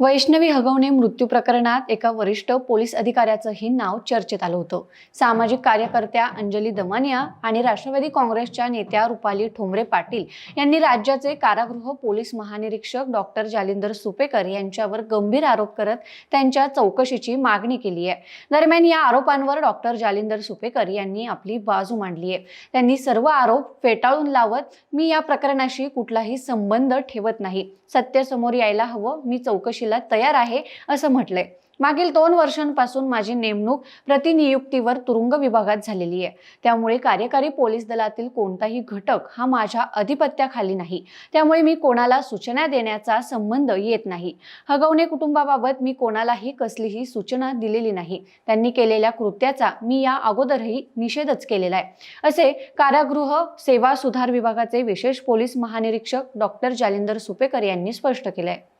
वैष्णवी हगवणे मृत्यू प्रकरणात एका वरिष्ठ पोलीस अधिकाऱ्याचंही नाव चर्चेत आलं होतं. सामाजिक कार्यकर्त्या अंजली दमानिया आणि राष्ट्रवादी काँग्रेसच्या नेत्या रुपाली ठोंबरे पाटील यांनी राज्याचे कारागृह पोलीस महानिरीक्षक डॉक्टर जालिंदर सुपेकर यांच्यावर गंभीर आरोप करत त्यांच्या चौकशीची मागणी केली आहे. दरम्यान या आरोपांवर डॉक्टर जालिंदर सुपेकर यांनी आपली बाजू मांडली आहे. त्यांनी सर्व आरोप फेटाळून लावत मी या प्रकरणाशी कुठलाही संबंध ठेवत नाही. सत्य समोर यायला हवं. मी चौकशी चौकशीला तयार आहे असं म्हटलंय मागील दोन वर्षांपासून माझी नेमणूक प्रतिनियुक्तीवर तुरुंग विभागात झालेली आहे त्यामुळे कार्यकारी पोलीस दलातील कोणताही घटक हा माझ्या अधिपत्याखाली नाही त्यामुळे मी कोणाला सूचना देण्याचा संबंध येत नाही हगवणे कुटुंबाबाबत मी कोणालाही कसलीही सूचना दिलेली नाही त्यांनी केलेल्या कृत्याचा मी या अगोदरही निषेधच केलेला आहे असे कारागृह सेवा सुधार विभागाचे विशेष पोलीस महानिरीक्षक डॉक्टर जालिंदर सुपेकर यांनी स्पष्ट केले आहे